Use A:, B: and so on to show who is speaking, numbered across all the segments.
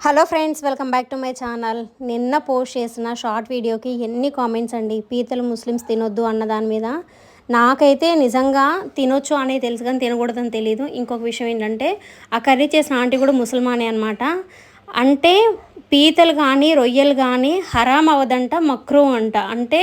A: Hello friends welcome back to my channel. నిన్న post చేసిన short వీడియోకి ఎన్ని కామెంట్స్ అండి? పీతలు ముస్లిమ్స్ తినొద్దు అన్న దాని మీద. నాకైతే నిజంగా తినొచ్చు అనేది తెలుసు కానీ తినకూడదని తెలియదు ఇంకొక విషయం ఏంటంటే ఆ కర్రీ చేసిన ఆంటీ కూడా ముసల్మానే అనమాట అంటే పీతలు కానీ రొయ్యలు కానీ హరామ్ అవ్వదంట మక్రూ అంట. అంటే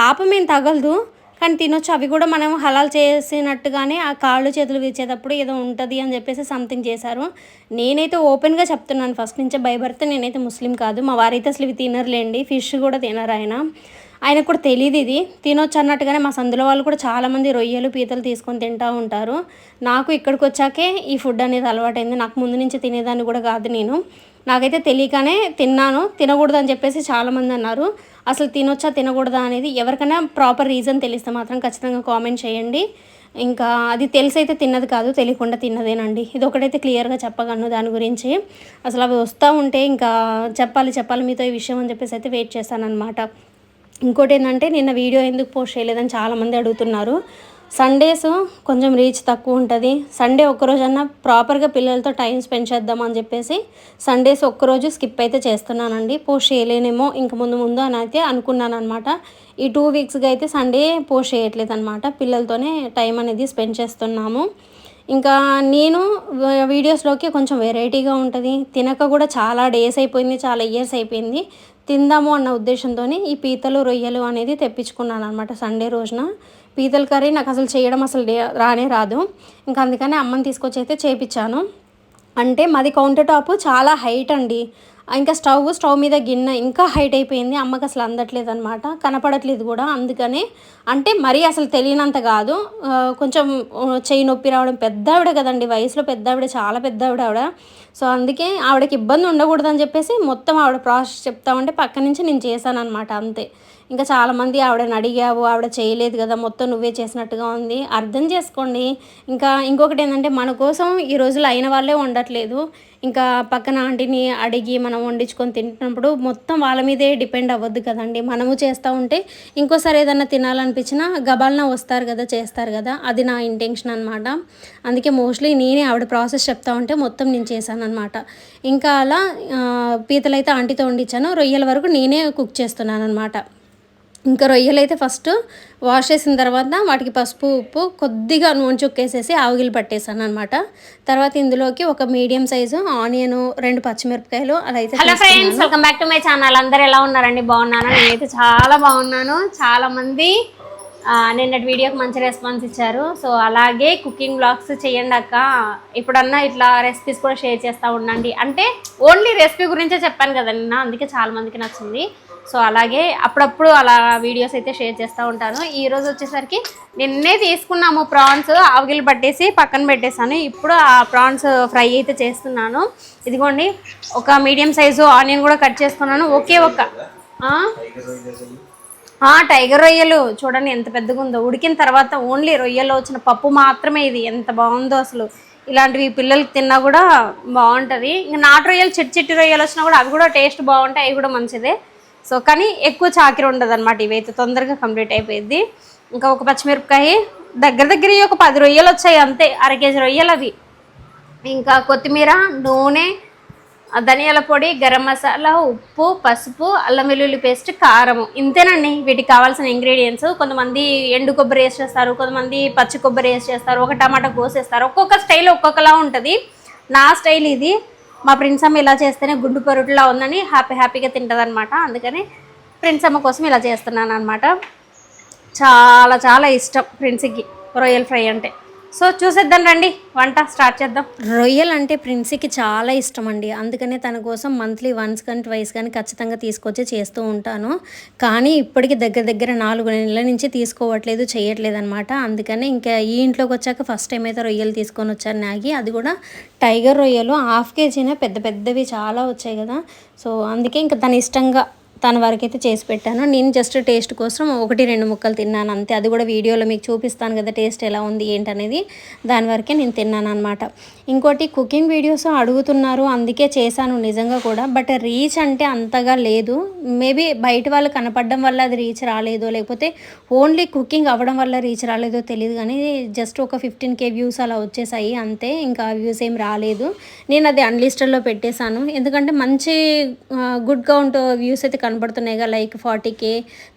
A: పాపం ఏం తగలదు. కానీ తినొచ్చు. అవి కూడా మనం హలాల్ చేసినట్టుగానే ఆ కాళ్ళు చేతులు విరిచేటప్పుడు ఏదో ఉంటుంది అని చెప్పేసి సంథింగ్ చేశారు. నేనైతే ఓపెన్గా చెప్తున్నాను. ఫస్ట్ నుంచే భయపడితే నేనైతే ముస్లిం కాదు. మా వారైతే అసలు ఇవి తినరులేండి. ఫిష్ కూడా తినరు ఆయన. ఆయనకు కూడా తెలియదు ఇది. తినొచ్చు అన్నట్టుగానే మా సందులో వాళ్ళు కూడా చాలామంది రొయ్యలు పీతలు తీసుకొని తింటూ ఉంటారు. నాకు ఇక్కడికి వచ్చాకే ఈ ఫుడ్ అనేది అలవాటైంది. నాకు ముందు నుంచి తినేదాన్ని కూడా కాదు నేను. నాకైతే తెలియకనే తిన్నాను. తినకూడదు అని చెప్పేసి చాలామంది అన్నారు. అసలు తినొచ్చా తినకూడదా అనేది ఎవరికైనా ప్రాపర్ రీజన్ తెలిస్తే మాత్రం ఖచ్చితంగా కామెంట్ చేయండి. ఇంకా అది తెలిసి అయితే తిన్నది కాదు తెలియకుండా తిన్నదేనండి. ఇది ఒకటైతే క్లియర్గా చెప్పగలను దాని గురించి. అసలు అవి వస్తూ ఉంటే ఇంకా చెప్పాలి చెప్పాలి మీతో ఈ విషయం అని చెప్పేసి అయితే వెయిట్ చేస్తానన్నమాట. ఇంకోటి ఏంటంటే నిన్న వీడియో ఎందుకు పోస్ట్ చేయలేదని చాలామంది అడుగుతున్నారు. సండేస్ కొంచెం రీచ్ తక్కువ ఉంటుంది. సండే ఒక్కరోజన్నా ప్రాపర్గా పిల్లలతో టైం స్పెండ్ చేద్దాం అని చెప్పేసి సండేస్ ఒక్కరోజు స్కిప్ అయితే చేస్తున్నానండి. పోస్ట్ చేయలేనేమో ఇంక ముందు ముందు అని అయితే అనుకున్నాను అనమాట ఈ టూ వీక్స్గా అయితే సండే పోస్ట్ చేయట్లేదు అనమాట పిల్లలతోనే టైం అనేది స్పెండ్ చేస్తున్నాము. ఇంకా నేను వీడియోస్లోకి కొంచెం వెరైటీగా ఉంటుంది. తినక కూడా చాలా డేస్ అయిపోయింది చాలా ఇయర్స్ అయిపోయింది. తిందాము అన్న ఉద్దేశంతో ఈ పీతలు రొయ్యలు అనేది తెప్పించుకున్నాను అనమాట సండే రోజున. పీతల కర్రీ నాకు అసలు చేయడం అసలు రానే రాదు. ఇంకా అందుకని అమ్మని తీసుకొచ్చి అయితే చేపించాను అంటే మాది కౌంటర్ టాప్ చాలా హైట్ అండి. ఇంకా స్టవ్ స్టవ్ మీద గిన్నె ఇంకా హైట్ అయిపోయింది. అమ్మకి అసలు అందట్లేదు అనమాట కనపడట్లేదు కూడా. అందుకనే అంటే మరీ అసలు తెలియనంత కాదు. కొంచెం చేయి నొప్పి రావడం పెద్ద ఆవిడ కదండి. వయసులో పెద్ద ఆవిడ చాలా పెద్ద ఆవిడ. ఆవిడ సో అందుకే ఆవిడకి ఇబ్బంది ఉండకూడదని చెప్పేసి మొత్తం ఆవిడ ప్రాసెస్ చెప్తామంటే పక్క నుంచి నేను చేశాను అనమాట అంతే. ఇంకా చాలామంది ఆవిడని అడిగావు ఆవిడ చేయలేదు కదా మొత్తం నువ్వే చేసినట్టుగా ఉంది. అర్థం చేసుకోండి. ఇంకా ఇంకొకటి ఏంటంటే మన కోసం ఈ రోజులు అయిన వాళ్ళే ఉండట్లేదు ఇంకా పక్కన ఆంటీని అడిగి మనం వండించుకొని తింటున్నప్పుడు మొత్తం వాళ్ళ మీదే డిపెండ్ అవ్వద్దు కదండి. మనము చేస్తూ ఉంటే ఇంకోసారి ఏదన్నా తినాలనిపించినా గబాలన వస్తారు కదా చేస్తారు కదా అది నా ఇంటెన్షన్ అనమాట అందుకే మోస్ట్లీ నేనే ఆవిడ ప్రాసెస్ చెప్తా ఉంటే మొత్తం నేను చేశాను అనమాట ఇంకా అలా పీతలైతే ఆంటీతో వండించాను. రొయ్యల వరకు నేనే కుక్ చేస్తున్నాను అనమాట ఇంకా రొయ్యలు అయితే ఫస్ట్ వాష్ చేసిన తర్వాత వాటికి పసుపు ఉప్పు కొద్దిగా నూనె చుక్కేసేసి ఆవుగిలు పట్టేసాను అనమాట తర్వాత ఇందులోకి ఒక మీడియం సైజు ఆనియన్ రెండు పచ్చిమిరపకాయలు అలా అయితే hello friends welcome back to my channel అందరు ఎలా ఉన్నారండి? బాగున్నాను నేనైతే చాలా బాగున్నాను. చాలా మంది నిన్నటి వీడియోకి మంచి రెస్పాన్స్ ఇచ్చారు. సో అలాగే కుకింగ్ బ్లాగ్స్ చేయండి అక్క. ఇప్పుడన్నా ఇట్లా రెసిపీస్ కూడా షేర్ చేస్తూ ఉండండి. అంటే ఓన్లీ రెసిపీ గురించే చెప్పాను కదా నిన్న అందుకే చాలా మందికి నచ్చింది. సో అలాగే అప్పుడప్పుడు అలా వీడియోస్ అయితే షేర్ చేస్తూ ఉంటాను. ఈరోజు వచ్చేసరికి నిన్నే తీసుకున్నాము ప్రాన్స్ ఆవుగిలు పట్టేసి పక్కన పెట్టేశాను. ఇప్పుడు ఆ ప్రాన్స్ ఫ్రై అయితే చేస్తున్నాను. ఇదిగోండి ఒక మీడియం సైజు ఆనియన్ కూడా కట్ చేసుకున్నాను ఒకే ఒక టైగర్ రొయ్యలు. చూడండి ఎంత పెద్దగా ఉందో. ఉడికిన తర్వాత ఓన్లీ రొయ్యలో వచ్చిన పప్పు మాత్రమే ఇది. ఎంత బాగుందో అసలు. ఇలాంటివి పిల్లలకి తిన్నా కూడా బాగుంటుంది. ఇంకా నాటు రొయ్యలు చిట్టి చిట్టి రొయ్యలు వచ్చినా కూడా అవి కూడా టేస్ట్ బాగుంటాయి. అవి కూడా మంచిదే. సో కానీ ఎక్కువ చాకిరి ఉండదు అనమాట ఇవైతే తొందరగా కంప్లీట్ అయిపోయింది ఇంకా ఒక పచ్చిమిరపకాయ దగ్గర దగ్గర ఒక పది రొయ్యలు వచ్చాయి అంతే. అర కేజీ రొయ్యలు అవి. ఇంకా కొత్తిమీర నూనె ధనియాల పొడి గరం మసాలా ఉప్పు పసుపు అల్లం వెల్లుల్లి పేస్ట్ కారం ఇంతేనండి. వీటికి కావాల్సిన ఇంగ్రీడియంట్స్. కొంతమంది ఎండు కొబ్బరి వేసి చేస్తారు కొంతమంది పచ్చి కొబ్బరి వేసి చేస్తారు ఒక టమాటా కోసేస్తారు. ఒక్కొక్క స్టైల్ ఒక్కొక్కలా ఉంటుంది. నా స్టైల్ ఇది. మా ప్రిన్సమ్మ ఇలా చేస్తేనే గుండు పొరుటులా ఉందని హ్యాపీ హ్యాపీగా తింటుంది అనమాట అందుకని ప్రిన్సమ్మ కోసం ఇలా చేస్తున్నాను అనమాట చాలా చాలా ఇష్టం ప్రిన్స్కి. రొయ్యల్ ఫ్రై అంటే. సో చూసేద్దాం రండి వంట స్టార్ట్ చేద్దాం. రొయ్యలు అంటే ప్రిన్సీకి చాలా ఇష్టం అండి అందుకనే తన కోసం మంత్లీ వన్స్ కానీ ట్వైస్ కానీ ఖచ్చితంగా తీసుకొచ్చి చేస్తూ ఉంటాను. కానీ ఇప్పటికి దగ్గర దగ్గర నాలుగు నెలల నుంచి తీసుకోవట్లేదు చేయట్లేదు అనమాట అందుకనే ఇంకా ఈ ఇంట్లోకి వచ్చాక ఫస్ట్ టైం అయితే రొయ్యలు తీసుకొని వచ్చాను నాగి. అది కూడా టైగర్ రొయ్యలు హాఫ్ కేజీనే పెద్ద పెద్దవి చాలా వచ్చాయి కదా. సో అందుకే ఇంకా తన ఇష్టంగా తన వరకు అయితే చేసి పెట్టాను. నేను జస్ట్ టేస్ట్ కోసం ఒకటి రెండు ముక్కలు తిన్నాను అంతే. అది కూడా వీడియోలో మీకు చూపిస్తాను కదా టేస్ట్ ఎలా ఉంది ఏంటనేది. దాని వరకే నేను తిన్నాను అనమాట ఇంకోటి కుకింగ్ వీడియోస్ అడుగుతున్నారు అందుకే చేశాను నిజంగా కూడా. బట్ రీచ్ అంటే అంతగా లేదు. మేబీ బయట వాళ్ళు కనపడడం వల్ల అది రీచ్ రాలేదో లేకపోతే ఓన్లీ కుకింగ్ అవ్వడం వల్ల రీచ్ రాలేదో తెలియదు కానీ జస్ట్ ఒక ఫిఫ్టీన్ కే వ్యూస్ అలా వచ్చేసాయి అంతే. ఇంకా వ్యూస్ ఏం రాలేదు. నేను అది అన్లిస్టెడ్లో పెట్టేశాను. ఎందుకంటే మంచి గుడ్ కౌంట్ వ్యూస్ అయితే కనబడుతున్నాయి కదా like forty K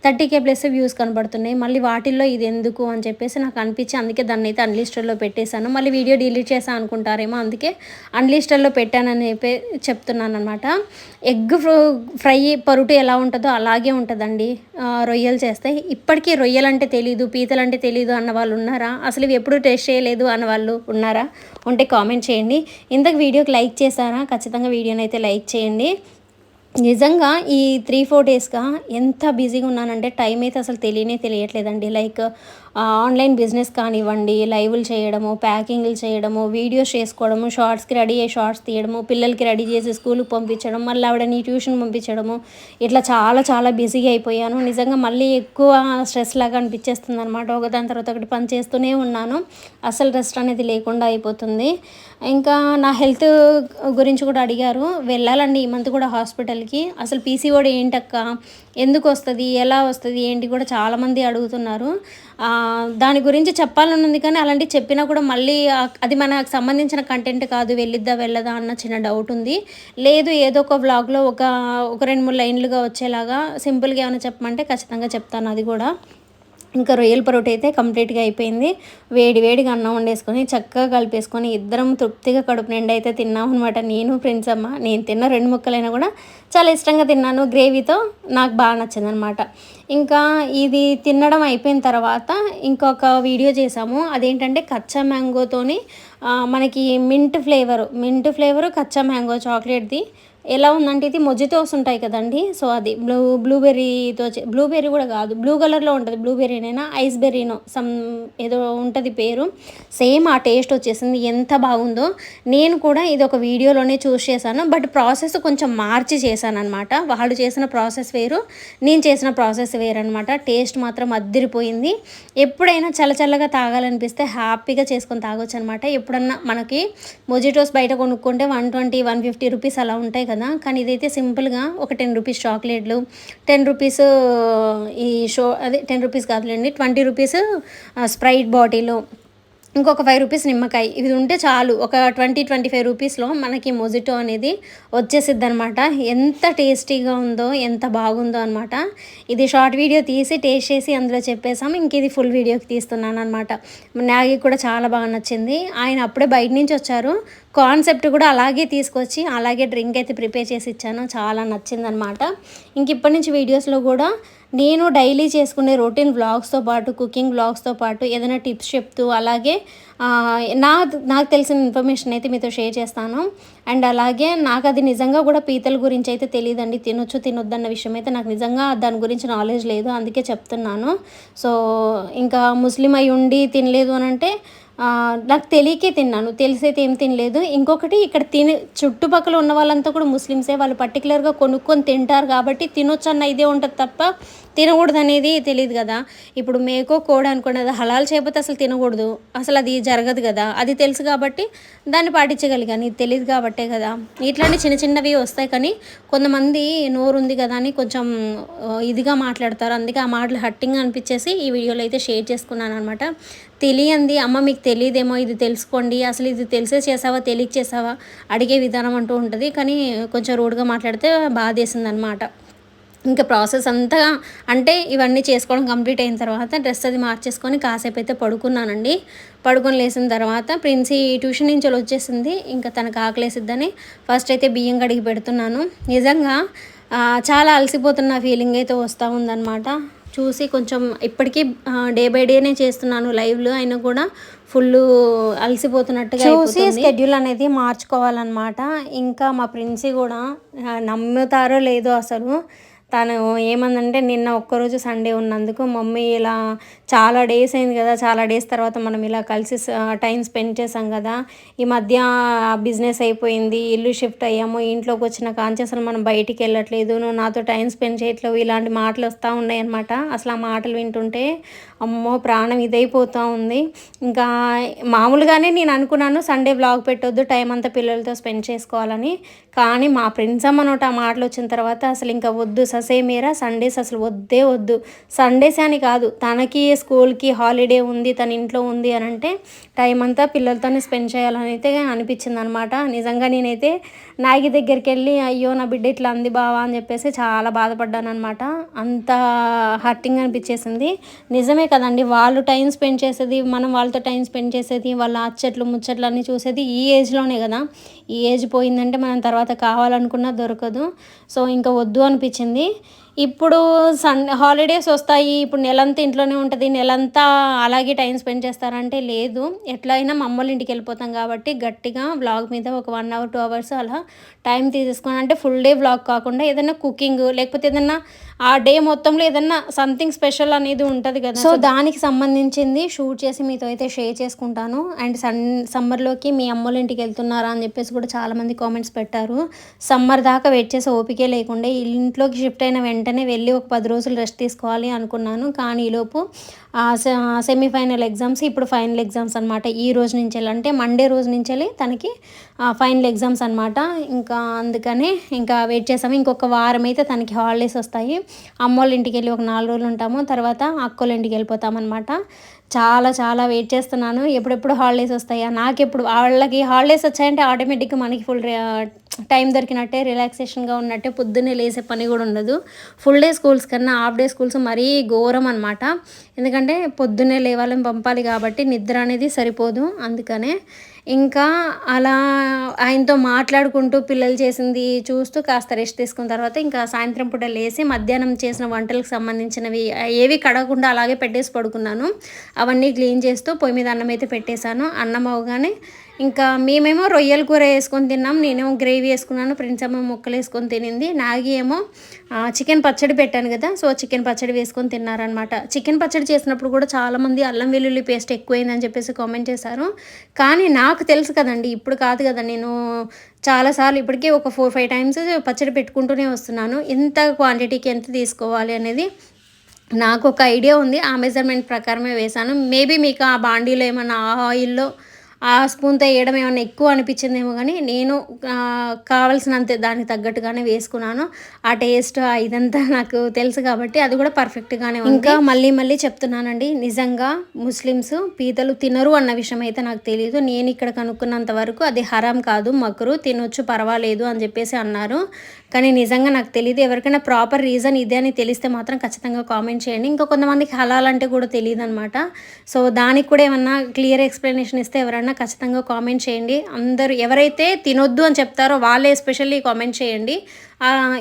A: thirty K plus views కనబడుతున్నాయి. మళ్ళీ వాటిల్లో ఇది ఎందుకు అని చెప్పేసి నాకు అనిపించి అందుకే దాన్ని అయితే అన్లిస్టర్లో పెట్టేశాను. మళ్ళీ వీడియో డిలీట్ చేసా అనుకుంటారేమో అందుకే అన్లిస్టర్లో పెట్టానని చెప్పి చెప్తున్నాను అనమాట ఎగ్ ఫ్రై పరుటు ఎలా ఉంటుందో అలాగే ఉంటుందండి. రొయ్యలు చేస్తే. ఇప్పటికీ రొయ్యలు అంటే తెలీదు పీతలు అంటే తెలీదు అన్న వాళ్ళు ఉన్నారా? అసలు ఇవి ఎప్పుడు టేస్ట్ చేయలేదు అన్న వాళ్ళు ఉన్నారా? ఉంటే కామెంట్ చేయండి. ఇంతకు వీడియోకి లైక్ చేశారా? ఖచ్చితంగా వీడియోని అయితే లైక్ చేయండి. నిజంగా ఈ త్రీ ఫోర్ డేస్గా ఎంత బిజీగా ఉన్నానంటే టైం అయితే అసలు తెలియనే తెలియట్లేదండి. లైక్ ఆన్లైన్ బిజినెస్ కానివ్వండి లైవ్లు చేయడము ప్యాకింగ్లు చేయడము వీడియోస్ చేసుకోవడము షార్ట్స్కి రెడీ అయ్యి షార్ట్స్ తీయడము పిల్లలకి రెడీ చేసి స్కూల్కి పంపించడం మళ్ళీ ఆవిడని ట్యూషన్ పంపించడము ఇట్లా చాలా చాలా బిజీగా అయిపోయాను. నిజంగా మళ్ళీ ఎక్కువ స్ట్రెస్ లాగా అనిపించేస్తుంది అనమాట ఒకదాని తర్వాత ఒకటి పని చేస్తూనే ఉన్నాను. అసలు రెస్ట్ అనేది లేకుండా అయిపోతుంది. ఇంకా నా హెల్త్ గురించి కూడా అడిగారు. వెళ్ళాలండి ఈ మంత్ కూడా హాస్పిటల్కి. అసలు పీసీఓడి ఏంటక్క? ఎందుకు వస్తుంది ఎలా వస్తుంది ఏంటి కూడా చాలామంది అడుగుతున్నారు. దాని గురించి చెప్పాలని ఉంది కానీ అలాంటివి చెప్పినా కూడా మళ్ళీ అది మనకు సంబంధించిన కంటెంట్ కాదు వెళ్ళిద్దా వెళ్ళదా అన్న చిన్న డౌట్ ఉంది. లేదు ఏదో ఒక వ్లాగ్లో ఒక ఒక రెండు మూడు లైన్లుగా వచ్చేలాగా సింపుల్గా ఏమైనా చెప్పమంటే ఖచ్చితంగా చెప్తాను అది కూడా. ఇంకా రొయ్యల పరోటా అయితే కంప్లీట్గా అయిపోయింది. వేడి వేడిగా అన్నం వండేసుకొని చక్కగా కలిపేసుకొని ఇద్దరం తృప్తిగా కడుపు నిండా అయితే తిన్నాం అనమాట నేను ఫ్రెండ్స్ అమ్మ నేను తిన్న రెండు ముక్కలైనా కూడా చాలా ఇష్టంగా తిన్నాను. గ్రేవీతో నాకు బాగా నచ్చింది అనమాట ఇంకా ఇది తినడం అయిపోయిన తర్వాత ఇంకొక వీడియో చేసాము అదేంటంటే కచ్చా మ్యాంగోతోని మనకి మింట్ ఫ్లేవర్ మింట్ ఫ్లేవర్ కచ్చా మ్యాంగో చాక్లెట్ది. ఎలా ఉందంటే ఇది మొజితోస్ ఉంటాయి కదండి. సో అది బ్లూ బ్లూబెర్రీతో బ్లూబెర్రీ కూడా కాదు. బ్లూ కలర్లో ఉంటుంది. బ్లూబెర్రీనైనా ఐస్ బెర్రీనో సమ్ ఏదో ఉంటుంది పేరు. సేమ్ ఆ టేస్ట్ వచ్చేసింది. ఎంత బాగుందో. నేను కూడా ఇది ఒక వీడియోలోనే చూస్ చేశాను. బట్ ప్రాసెస్ కొంచెం మార్చి చేశాను అనమాట వాళ్ళు చేసిన ప్రాసెస్ వేరు నేను చేసిన ప్రాసెస్ వేరు అనమాట టేస్ట్ మాత్రం అద్దిరిపోయింది. ఎప్పుడైనా చల్ల చల్లగా తాగాలనిపిస్తే హ్యాపీగా చేసుకొని తాగొచ్చు అనమాట ఎప్పుడన్నా మనకి మొజిటోస్ బయట కొనుక్కుంటే one twenty one fifty rupees అలా ఉంటాయి కదా కదా? కానీ ఇదైతే సింపుల్గా ఒక టెన్ రూపీస్ చాక్లెట్లు టెన్ రూపీస్ ఈ షో అదే టెన్ రూపీస్ కాదులేండి ట్వంటీ రూపీస్ స్ప్రైట్ బాటిల్ ఇంకొక ఫైవ్ రూపీస్ నిమ్మకాయ. ఇది ఉంటే చాలు. ఒక ట్వంటీ ట్వంటీ ఫైవ్ రూపీస్లో మనకి మొజిటో అనేది వచ్చేసిద్ది అనమాట ఎంత టేస్టీగా ఉందో ఎంత బాగుందో అనమాట ఇది షార్ట్ వీడియో తీసి టేస్ట్ చేసి అందులో చెప్పేసాము ఇంక ఇది ఫుల్ వీడియోకి తీస్తున్నాను అనమాట నాగి కూడా చాలా బాగా నచ్చింది. ఆయన అప్పుడే బయట నుంచి వచ్చారు. కాన్సెప్ట్ కూడా అలాగే తీసుకొచ్చి అలాగే డ్రింక్ అయితే ప్రిపేర్ చేసి ఇచ్చాను. చాలా నచ్చిందనమాట ఇంక ఇప్పటి నుంచి వీడియోస్లో కూడా నేను డైలీ చేసుకునే రొటీన్ వ్లాగ్స్తో పాటు కుకింగ్ వ్లాగ్స్తో పాటు ఏదైనా టిప్స్ చెప్తూ అలాగే నా నాకు తెలిసిన ఇన్ఫర్మేషన్ అయితే మీతో షేర్ చేస్తాను. అండ్ అలాగే నాకు అది నిజంగా కూడా పీతల గురించి అయితే తెలియదండి. తినొచ్చు తినొద్దన్న విషయం అయితే నాకు నిజంగా దాని గురించి నాలెడ్జ్ లేదు. అందుకే చెప్తున్నాను. సో ఇంకా ముస్లిం అయి ఉండి తినలేదు అని అంటే నాకు తెలియకే తిన్నాను. తెలిసైతే ఏం తినలేదు. ఇంకొకటి ఇక్కడ తిని చుట్టుపక్కల ఉన్న వాళ్ళంతా కూడా ముస్లిమ్సే. వాళ్ళు పర్టికులర్గా కొనుక్కొని తింటారు కాబట్టి తినొచ్చు అన్న ఇదే ఉంటుంది తప్ప తినకూడదు అనేది తెలియదు కదా. ఇప్పుడు మేకో కోడ అనుకోండి అది హలాల్ చేయకపోతే అసలు తినకూడదు. అసలు అది జరగదు కదా. అది తెలుసు కాబట్టి దాన్ని పాటించగలిగాను. ఇది తెలియదు కాబట్టే కదా. ఇట్లాంటి చిన్న చిన్నవి వస్తాయి కానీ కొంతమంది నోరు ఉంది కదా అని కొంచెం ఇదిగా మాట్లాడతారు. అందుకే ఆ మాటలు హట్టింగ్ అనిపించేసి ఈ వీడియోలో అయితే షేర్ చేసుకున్నాను అనమాట తెలియంది అమ్మ మీకు తెలియదేమో ఇది తెలుసుకోండి అసలు ఇది తెలిసే చేసావా తెలియక చేసావా? అడిగే విధానం అంటూ ఉంటుంది. కానీ కొంచెం రూడ్గా మాట్లాడితే బాధేసింది అనమాట ఇంకా ప్రాసెస్ అంతా అంటే ఇవన్నీ చేసుకోవడం కంప్లీట్ అయిన తర్వాత డ్రెస్ అది మార్చేసుకొని కాసేపు అయితే పడుకున్నానండి. పడుకొని లేసిన తర్వాత ప్రిన్సీ ట్యూషన్ నుంచి వచ్చేసింది. ఇంకా తనకు ఆకలేసిద్దని ఫస్ట్ అయితే బియ్యం కడిగి పెడుతున్నాను. నిజంగా చాలా అలసిపోతున్న ఫీలింగ్ అయితే వస్తూ ఉందన్నమాట చూసి కొంచెం ఇప్పటికీ డే బై డేనే చేస్తున్నాను. లైవ్లో అయినా కూడా ఫుల్ అలసిపోతున్నట్టుగా చూసి స్కెడ్యూల్ అనేది మార్చుకోవాలన్నమాట. ఇంకా మా ప్రిన్సీ కూడా నమ్ముతారో లేదో అసలు తను ఏమందంటే నిన్న ఒక్కరోజు సండే ఉన్నందుకు మమ్మీ ఇలా చాలా డేస్ అయింది కదా చాలా డేస్ తర్వాత మనం ఇలా కలిసి టైం స్పెండ్ చేసాం కదా ఈ మధ్య బిజినెస్ అయిపోయింది ఇల్లు షిఫ్ట్ అయ్యాము ఇంట్లోకి వచ్చిన కాంచి అసలు మనం బయటికి వెళ్ళట్లేదు నువ్వు నాతో టైం స్పెండ్ చేయట్లేవు ఇలాంటి మాటలు వస్తూ ఉన్నాయి అనమాట అసలు ఆ మాటలు వింటుంటే అమ్మో ప్రాణం ఇదైపోతూ ఉంది. ఇంకా మామూలుగానే నేను అనుకున్నాను సండే బ్లాగ్ పెట్టొద్దు టైం అంతా పిల్లలతో స్పెండ్ చేసుకోవాలని కానీ మా ఫ్రెండ్స్ అమ్మనోట ఆ మాటలు వచ్చిన తర్వాత అసలు ఇంకా వద్దు ససేమీరా సండేస్ అసలు వద్దే వద్దు. సండేస్ అని కాదు తనకి స్కూల్కి హాలిడే ఉంది తన ఇంట్లో ఉంది అని అంటే టైం అంతా పిల్లలతోనే స్పెండ్ చేయాలని అయితే అనిపించింది అనమాట నిజంగా నేనైతే నాగి దగ్గరికి వెళ్ళి అయ్యో నా బిడ్డ ఇట్లా అంది బావా అని చెప్పేసి చాలా బాధపడ్డాను అనమాట అంత హర్టింగ్ అనిపించేసింది. నిజమే కదండి వాళ్ళు టైం స్పెండ్ చేసేది మనం వాళ్ళతో టైం స్పెండ్ చేసేది వాళ్ళ అచ్చట్లు ముచ్చట్లు అన్నీ చూసేది ఈ ఏజ్లోనే కదా. ఈ ఏజ్ పోయిందంటే మనం తర్వాత కావాలనుకున్నా దొరకదు. సో ఇంకా వద్దు అనిపించింది. ఇప్పుడు సన్ హాలిడేస్ వస్తాయి ఇప్పుడు నెలంతా ఇంట్లోనే ఉంటుంది నెలంతా అలాగే టైం స్పెండ్ చేస్తారంటే లేదు. ఎట్లయినా మమ్మల్ని ఇంటికి వెళ్ళిపోతాం కాబట్టి గట్టిగా వ్లాగ్ మీద ఒక వన్ అవర్ టూ అవర్స్ అలా టైం తీసేసుకొని అంటే ఫుల్ డే వ్లాగ్ కాకుండా ఏదైనా కుకింగ్ లేకపోతే ఏదైనా ఆ డే మొత్తంలో ఏదన్నా సంథింగ్ స్పెషల్ అనేది ఉంటుంది కదా. సో దానికి సంబంధించింది షూట్ చేసి మీతో అయితే షేర్ చేసుకుంటాను. అండ్ సన్ సమ్మర్లోకి మీ అమ్మోళ్ళ ఇంటికి వెళ్తున్నారా అని చెప్పేసి కూడా చాలామంది కామెంట్స్ పెట్టారు. సమ్మర్ దాకా వెయిట్ చేసే ఓపికే లేకుండా ఇంట్లోకి షిఫ్ట్ అయిన వెంటనే వెళ్ళి ఒక పది రోజులు రెస్ట్ తీసుకోవాలి అనుకున్నాను. కానీ ఈలోపు సెమీఫైనల్ ఎగ్జామ్స్ ఇప్పుడు ఫైనల్ ఎగ్జామ్స్ అనమాట ఈ రోజు నుంచి అంటే మండే రోజు నుంచి వెళ్ళి తనకి ఫైనల్ ఎగ్జామ్స్ అనమాట ఇంకా అందుకనే ఇంకా వెయిట్ చేసాము ఇంకొక వారం అయితే తనకి హాలిడేస్ వస్తాయి. అమ్మోళ్ళ ఇంటికి వెళ్ళి ఒక నాలుగు రోజులు ఉంటాము. తర్వాత అక్కోళ్ళ ఇంటికి వెళ్ళిపోతామన్నమాట చాలా చాలా వెయిట్ చేస్తున్నాను. ఎప్పుడెప్పుడు హాలిడేస్ వస్తాయా? నాకు ఎప్పుడు వాళ్ళకి హాలిడేస్ వచ్చాయంటే ఆటోమేటిక్గా మనకి ఫుల్ టైం దొరికినట్టే రిలాక్సేషన్గా ఉన్నట్టే పొద్దున్నే లేసే పని కూడా ఉండదు. ఫుల్ డే స్కూల్స్ కన్నా హాఫ్ డే స్కూల్స్ మరీ ఘోరం అనమాట ఎందుకంటే పొద్దున్నే లేవాలని పంపాలి కాబట్టి నిద్ర అనేది సరిపోదు. అందుకనే ఇంకా అలా ఆయనతో మాట్లాడుకుంటూ పిల్లలు చేసింది చూస్తూ కాస్త రెస్ట్ తీసుకున్న తర్వాత ఇంకా సాయంత్రం పూట లేసి మధ్యాహ్నం చేసిన వంటలకు సంబంధించినవి ఏవి కడగకుండా అలాగే పెట్టేసి పడుకున్నాను. అవన్నీ క్లీన్ చేస్తూ పొయ్యి మీద అన్నం అయితే పెట్టేశాను. అన్నం అవగానే ఇంకా మేమేమో రొయ్యల కూర వేసుకొని తిన్నాం. నేనేమో గ్రేవీ వేసుకున్నాను ఫ్రెండ్స్ అమ్మ ముక్కలు వేసుకొని తినింది. నాగి ఏమో చికెన్ పచ్చడి పెట్టాను కదా సో చికెన్ పచ్చడి వేసుకొని తిన్నారనమాట చికెన్ పచ్చడి చేసినప్పుడు కూడా చాలామంది అల్లం వెల్లుల్లి పేస్ట్ ఎక్కువైందని చెప్పేసి కామెంట్ చేశారు. కానీ నాకు తెలుసు కదండి ఇప్పుడు కాదు కదా నేను చాలాసార్లు ఇప్పటికే ఒక ఫోర్ ఫైవ్ టైమ్స్ పచ్చడి పెట్టుకుంటూనే వస్తున్నాను. ఎంత క్వాంటిటీకి ఎంత తీసుకోవాలి అనేది నాకు ఒక ఐడియా ఉంది. ఆ మెజర్మెంట్ ప్రకారమే వేశాను. మేబీ మీకు ఆ బాండీలో ఏమన్నా ఆయిల్లో ఆ స్పూన్తో వేయడం ఏమైనా ఎక్కువ అనిపించిందేమో కానీ నేను కావలసినంత దానికి తగ్గట్టుగానే వేసుకున్నాను. ఆ టేస్ట్ ఇదంతా నాకు తెలుసు కాబట్టి అది కూడా పర్ఫెక్ట్గానే ఇంకా మళ్ళీ మళ్ళీ చెప్తున్నానండి నిజంగా ముస్లిమ్స్ పీతలు తినరు అన్న విషయం అయితే నాకు తెలియదు నేను ఇక్కడ కనుక్కున్నంత వరకు అది హరాం కాదు మకరు తినొచ్చు పర్వాలేదు అని చెప్పేసి అన్నారు. కానీ నిజంగా నాకు తెలియదు ఎవరికైనా ప్రాపర్ రీజన్ ఇదే అని తెలిస్తే మాత్రం ఖచ్చితంగా కామెంట్ చేయండి. ఇంకా కొంతమందికి హలాల్ అంటే కూడా తెలియదు అనమాట సో దానికి కూడా ఏమన్నా క్లియర్ ఎక్స్ప్లెనేషన్ ఇస్తే ఎవరైనా ఖచ్చితంగా కామెంట్ చేయండి. అందరూ ఎవరైతే తినొద్దు అని చెప్తారో వాళ్ళే ఎస్పెషల్లీ కామెంట్ చేయండి.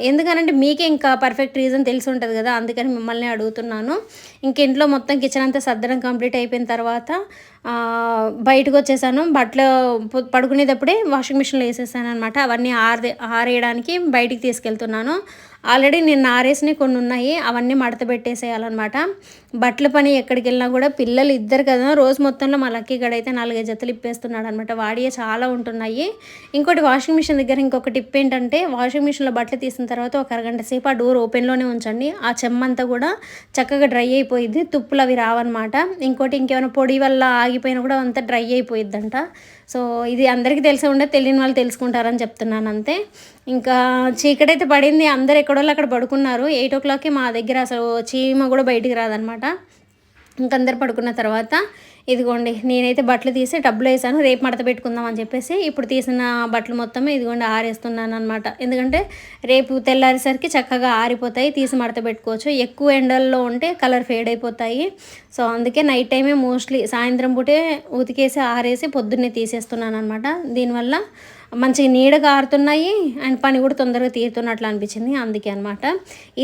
A: ఎందుకనంటే మీకే ఇంకా పర్ఫెక్ట్ రీజన్ తెలిసి ఉంటుంది కదా అందుకని మిమ్మల్ని అడుగుతున్నాను. ఇంక ఇంట్లో మొత్తం కిచెన్ అంతా సర్దడం కంప్లీట్ అయిపోయిన తర్వాత బయటకు వచ్చేసాను. బట్టలు పడుకునేటప్పుడే వాషింగ్ మిషన్లో వేసేసాను అనమాట అవన్నీ ఆరే ఆరేయడానికి బయటికి తీసుకెళ్తున్నాను. ఆల్రెడీ నేను ఆరేసినవి కొన్ని ఉన్నాయి అవన్నీ మడత పెట్టేసేయాలన్నమాట. బట్టల పని ఎక్కడికి వెళ్ళినా కూడా పిల్లలు ఇద్దరు కదా రోజు మొత్తంలో మా లక్కీ గడైతే నాలుగైదు జతలు ఇప్పేస్తున్నాడు అనమాట వాడియే చాలా ఉంటున్నాయి. ఇంకోటి వాషింగ్ మిషన్ దగ్గర ఇంకొక టిప్ ఏంటంటే వాషింగ్ మిషన్లో బట్టలు తీసిన తర్వాత ఒక అరగంట సేపు ఆ డోర్ ఓపెన్లోనే ఉంచండి. ఆ చెమ్మంతా కూడా చక్కగా డ్రై అయిపోయింది తుప్పులు అవి రావన్నమాట. ఇంకోటి ఇంకేమైనా పొడి వల్ల ఆగిపోయినా కూడా అంతా డ్రై అయిపోయిద్దంట. సో ఇది అందరికీ తెలిసి ఉండే తెలియని వాళ్ళు తెలుసుకుంటారని చెప్తున్నాను అంతే. ఇంకా చీకటైతే పడింది. అందరు ఎక్కడోళ్ళు అక్కడ పడుకున్నారు. ఎయిట్ ఓ క్లాక్కి మా దగ్గర అసలు చీమ కూడా బయటికి రాదనమాట ఇంకందరు పడుకున్న తర్వాత ఇదిగోండి నేనైతే బట్టలు తీసి డబ్బులు వేసాను రేపు మడత పెట్టుకుందాం అని చెప్పేసి ఇప్పుడు తీసిన బట్టలు మొత్తం ఇదిగోండి ఆరేస్తున్నాను అనమాట ఎందుకంటే రేపు తెల్లారేసరికి చక్కగా ఆరిపోతాయి తీసి మడత పెట్టుకోవచ్చు. ఎక్కువ ఎండల్లో ఉంటే కలర్ ఫేడ్ అయిపోతాయి. సో అందుకే నైట్ టైమే మోస్ట్లీ సాయంత్రం పూటే ఉతికేసి ఆరేసి పొద్దున్నే తీసేస్తున్నాను అనమాట దీనివల్ల మంచిగా నీడగా ఆరుతున్నాయి అండ్ పని కూడా తొందరగా తీరుతున్నట్లు అనిపించింది. అందుకే అనమాట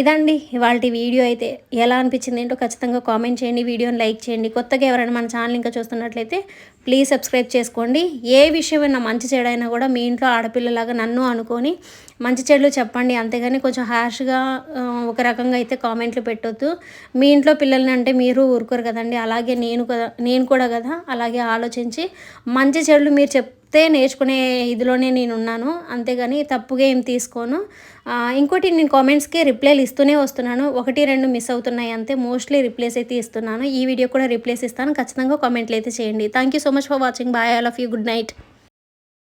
A: ఇదండి ఇవాళ వీడియో అయితే. ఎలా అనిపించింది ఏంటో ఖచ్చితంగా కామెంట్ చేయండి వీడియోని లైక్ చేయండి. కొత్తగా ఎవరైనా మన ఛానల్ ఇంకా చూస్తున్నట్లయితే ప్లీజ్ సబ్స్క్రైబ్ చేసుకోండి. ఏ విషయమైనా మంచి చెడైనా కూడా మీ ఇంట్లో ఆడపిల్లలాగా నన్ను అనుకొని మంచి చెడులు చెప్పండి. అంతేగాని కొంచెం హ్యాష్గా ఒక రకంగా అయితే కామెంట్లు పెట్టొద్దు. మీ ఇంట్లో పిల్లల్ని అంటే మీరు ఊరుకోరు కదండి. అలాగే నేను కదా నేను కూడా కదా అలాగే ఆలోచించి మంచి చెడులు మీరు చెప్ చెప్తే నేర్చుకునే ఇదిలోనే నేను ఉన్నాను అంతేగాని తప్పుగా ఏం తీసుకోను. ఇంకోటి నేను కామెంట్స్కి రిప్లైలు ఇస్తూనే వస్తున్నాను. ఒకటి రెండు మిస్ అవుతున్నాయి అంతే. మోస్ట్లీ రిప్లేస్ అయితే ఇస్తున్నాను. ఈ వీడియో కూడా రిప్లేస్ ఇస్తాను. ఖచ్చితంగా కామెంట్లు అయితే చేయండి. Thank you so much for watching. Bye all of you. Good night.